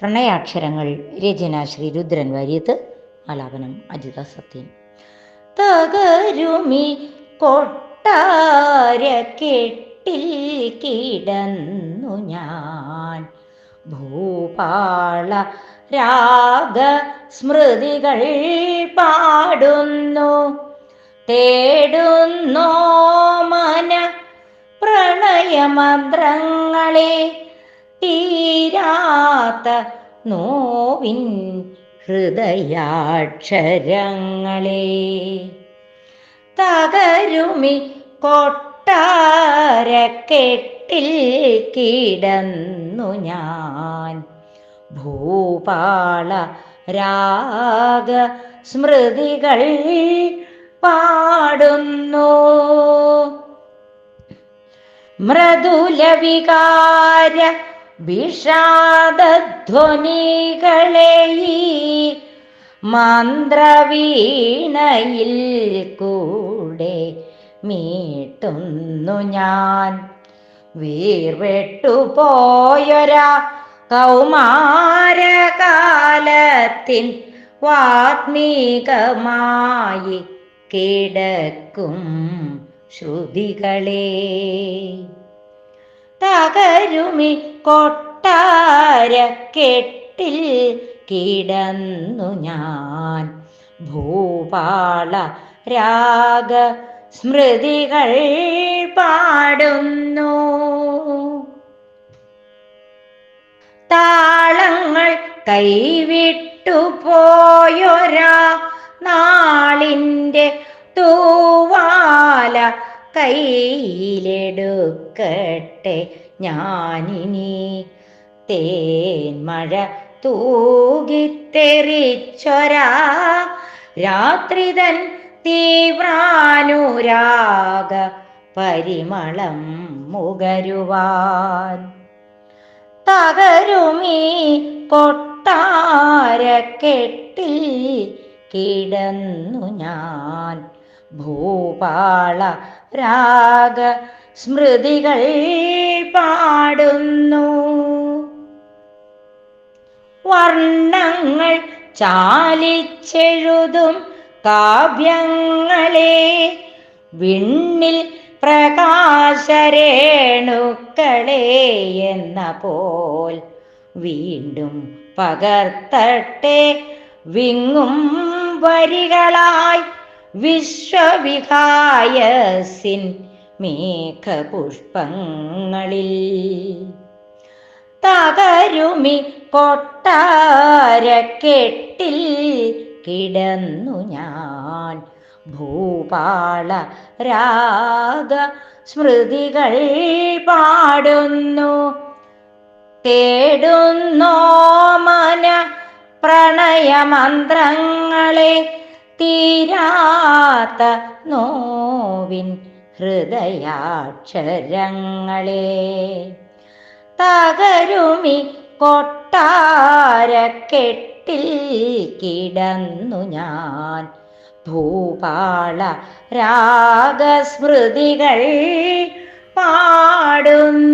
പ്രണയാക്ഷരങ്ങൾ രചന ശ്രീ രുദ്രൻ വാര്യത്ത് ആലാപനം അജിത സത്യൻ. തകരുമി കൊട്ടാര കെട്ടിൽ കിടന്നു ഞാൻ. ഭൂപാള രാഗ സ്മൃതികൾ പാടുന്നു. തേടുന്നോ മന പ്രണയമന്ത്രങ്ങളെ തീരാത്ത നോവിൻ ഹൃദയാക്ഷരങ്ങളെ. തകരുമി കൊട്ടാരക്കെട്ടിൽ കിടന്നു ഞാൻ. ഭൂപാള രാഗ സ്മൃതികൾ പാടുന്നു. മൃദുലവികാര വിഷാദധ്വനികളെ മന്ത്രവീണയിൽ കൂടെ മീട്ടുന്നു ഞാൻ. വീർവെട്ടുപോയൊരാ കൗമാരകാലത്തിൻ വാത്മീകമായി കിടക്കും ശ്രുതികളെ. തകരുമി കൊട്ടാര കെട്ടിൽ കിടന്നു ഞാൻ. ഭൂപാള രാഗ സ്മൃതികൾ പാടുന്നു. താളങ്ങൾ കൈവിട്ടു പോയൊരാ നാളിന്റെ തൂവാല കയ്യിലെടുക്കട്ടെ ഞാനിനി തേന്മഴ തൂകിത്തെറിച്ചൊരാ. രാത്രിതൻ തീവ്രാനുരാഗ പരിമളം മുകരുവാൻ. തകരുമീ കൊട്ടാരക്കെട്ടിൽ കിടന്നു ഞാൻ ഭൂപാള രാഗ സ്മൃതികൾ പാടുന്നു. വർണങ്ങൾ ചാലിച്ചെഴുതും കാവ്യങ്ങളെ വിണ്ണിൽ പ്രകാശരേണുക്കളെ എന്ന പോൽ വീണ്ടും പകർത്തട്ടെ വിങ്ങും വരികളായി വിശ്വവിഹായസിൻ മേഘപുഷ്പങ്ങളിൽ. തകരുമി കൊട്ടാരക്കെട്ടിൽ കിടന്നു ഞാൻ ഭൂപാള രാഗ സ്മൃതികൾ പാടുന്നു. തേടുന്നോ മന പ്രണയമന്ത്രങ്ങളെ തീരാത്ത നോവിൻ ഹൃദയാക്ഷരങ്ങളെ. തകരുമി കൊട്ടാരക്കെട്ടിൽ കിടന്നു ഞാൻ. ഭൂപാള രാഗസ്മൃതികൾ പാടുന്നു